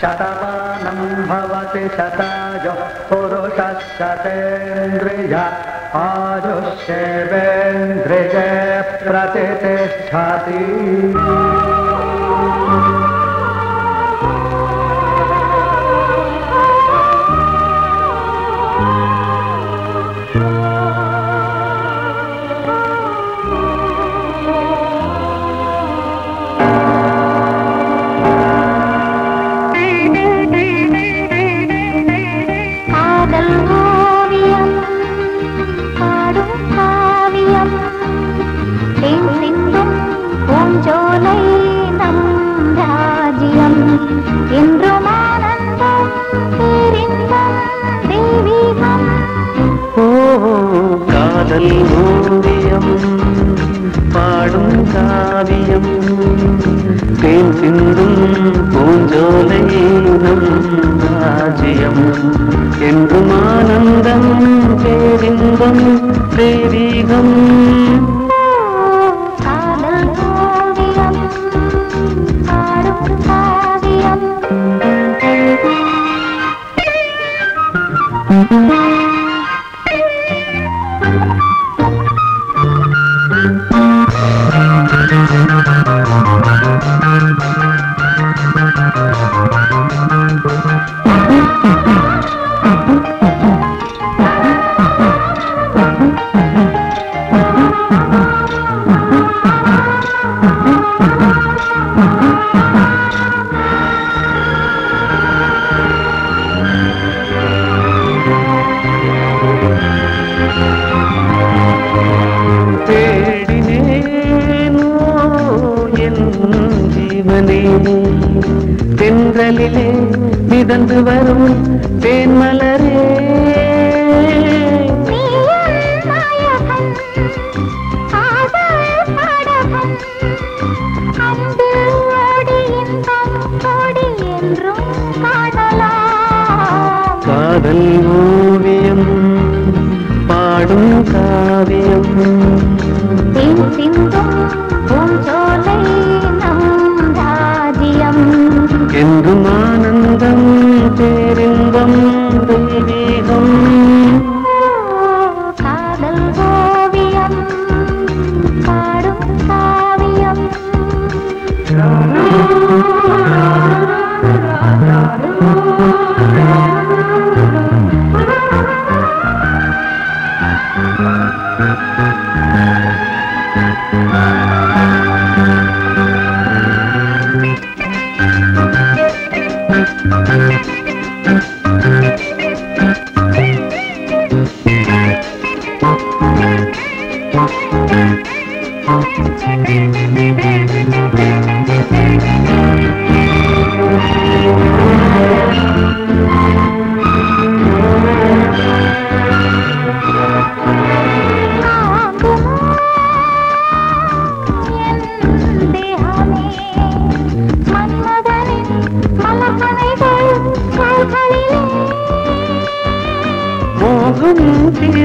शतमानं भवति शतजः पुरुष शतेन्द्रिज आयुष्यवेन्द्रिजे प्रति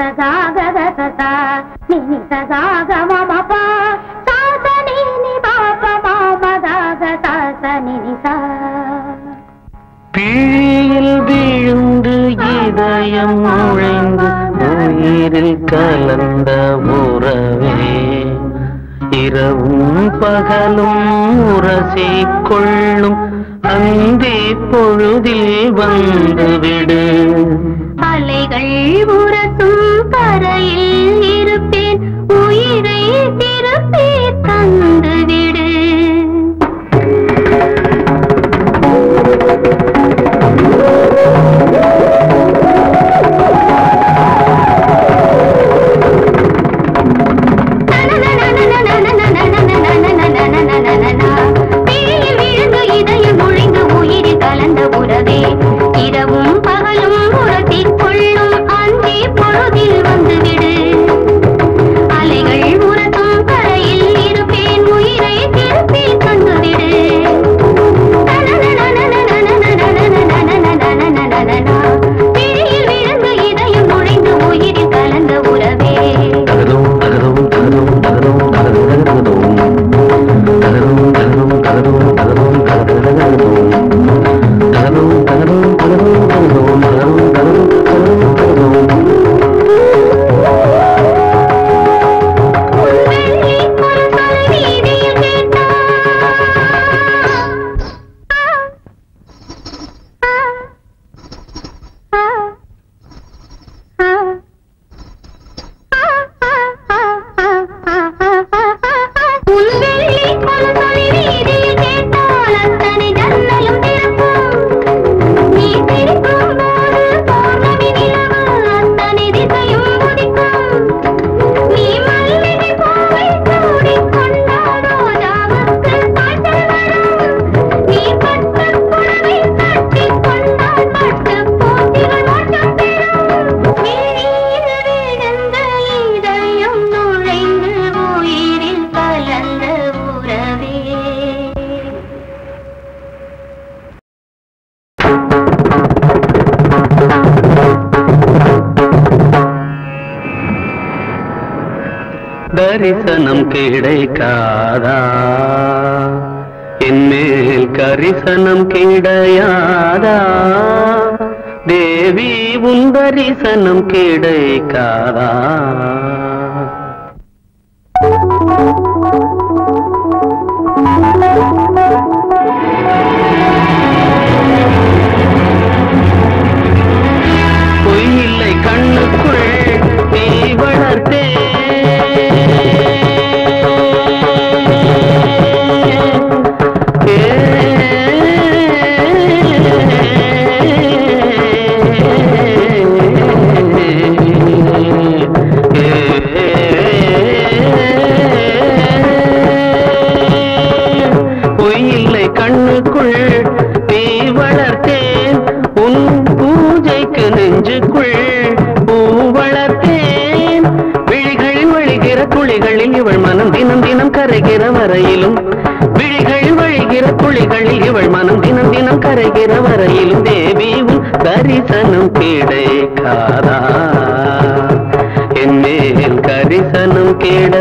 నినితగాగగతతా నినితగాగమమప సాసనిని బాప మామదాగతాసనినిత பிழியில் விழுந்து இதயம் முழைந்து உயிரில் கலந்த உறவே. இரவும் பகலும் உரசை கொள்ளும் அந்தே பொழுதில் வந்துவிடு அலைகள் உரசும் கரையில் இருப்பேன் உயிரை திருப்பி தந்த கரிசனம் கிடைக்காதா? என்மேல் கரிசனம் கிடையாதா? தேவி உன் தரிசனம் கிடைக்காதா? கரிசனம் கிடைக்காதா என் மேல் கரிசனம் கிடை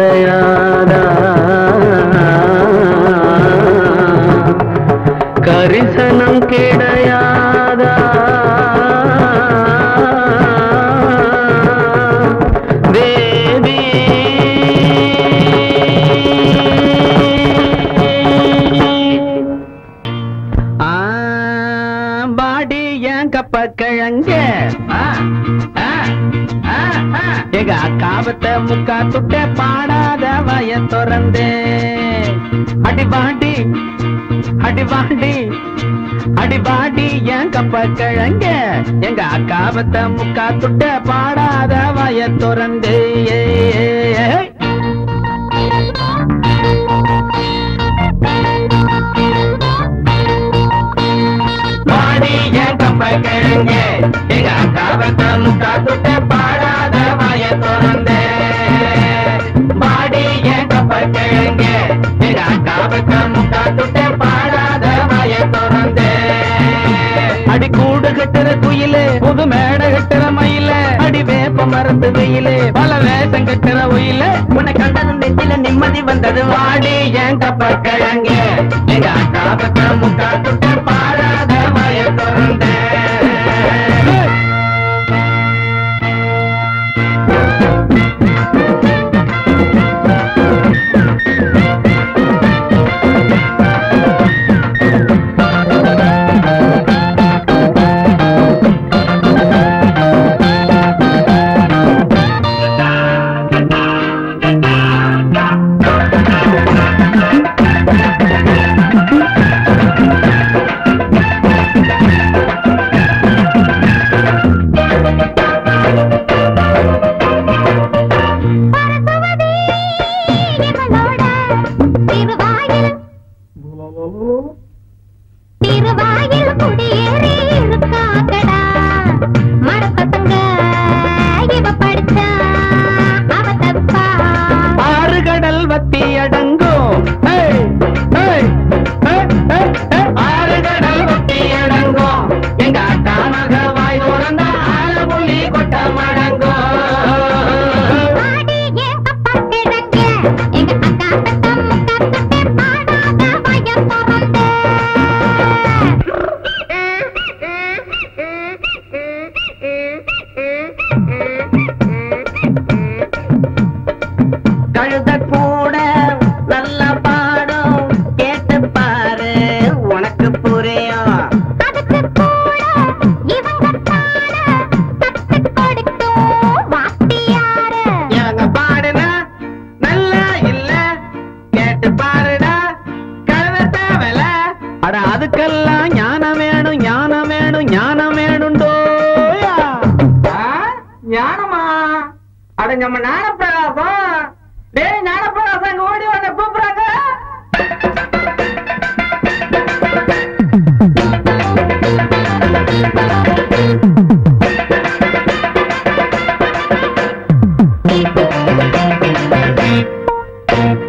அக்காவத்தை முக்கா துட்ட பாடாத வய துறந்தேன் அடிபாடி அடிபாடி அடிபாடி என் கப்ப கிழங்க. எங்க அக்காவத்தை முக்கா துட்ட பாடாத வய துறந்தே. எங்க அக்காவத்தை முக்கா துட்ட முழக்கம் காட்டுட்டே பாடாத மய தொடர்ந்தே. அடி கூடு கட்டுற குயிலே புது மேடை கட்டுற மயில அடி வேப்ப மருந்து வெயிலே பல வேஷம் கட்டுற உயில உன்னை கண்டது நெஞ்சில நிம்மதி வந்தது வாடி என் கப்ப கிழங்கே எங்க அக்கா நம்ம ஞானப்பிரகாசம் டேய் ஞானப்பிரகாசம் ஓடி வந்த கூப்பிடுறாங்க Thank you.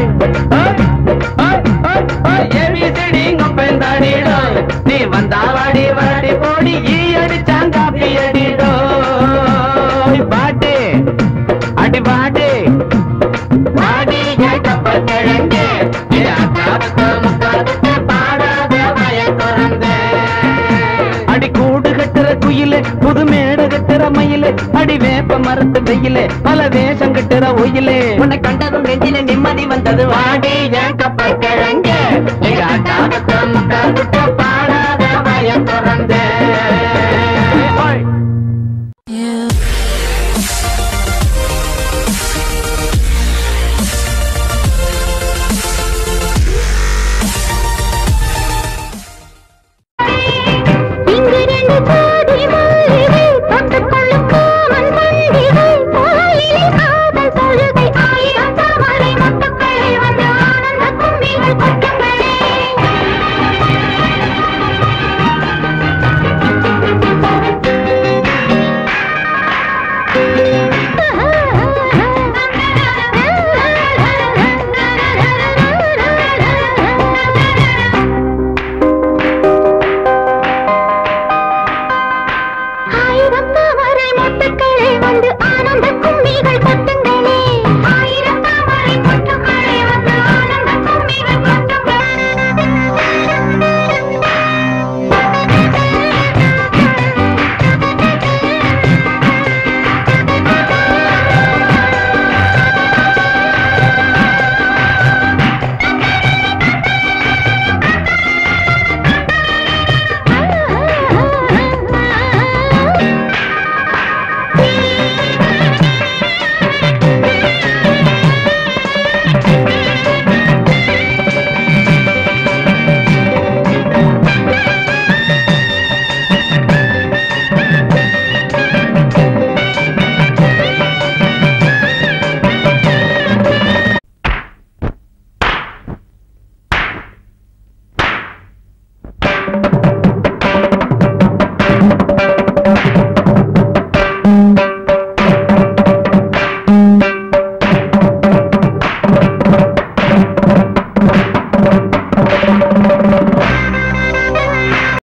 கருத்து வெயிலே பல வேஷம் கட்டுற ஒயிலே உன்னை கண்டதும் நெஞ்சில நிம்மதி வந்தது. வாடி ஏன் கப்பல் கிழங்கு పండు ఆ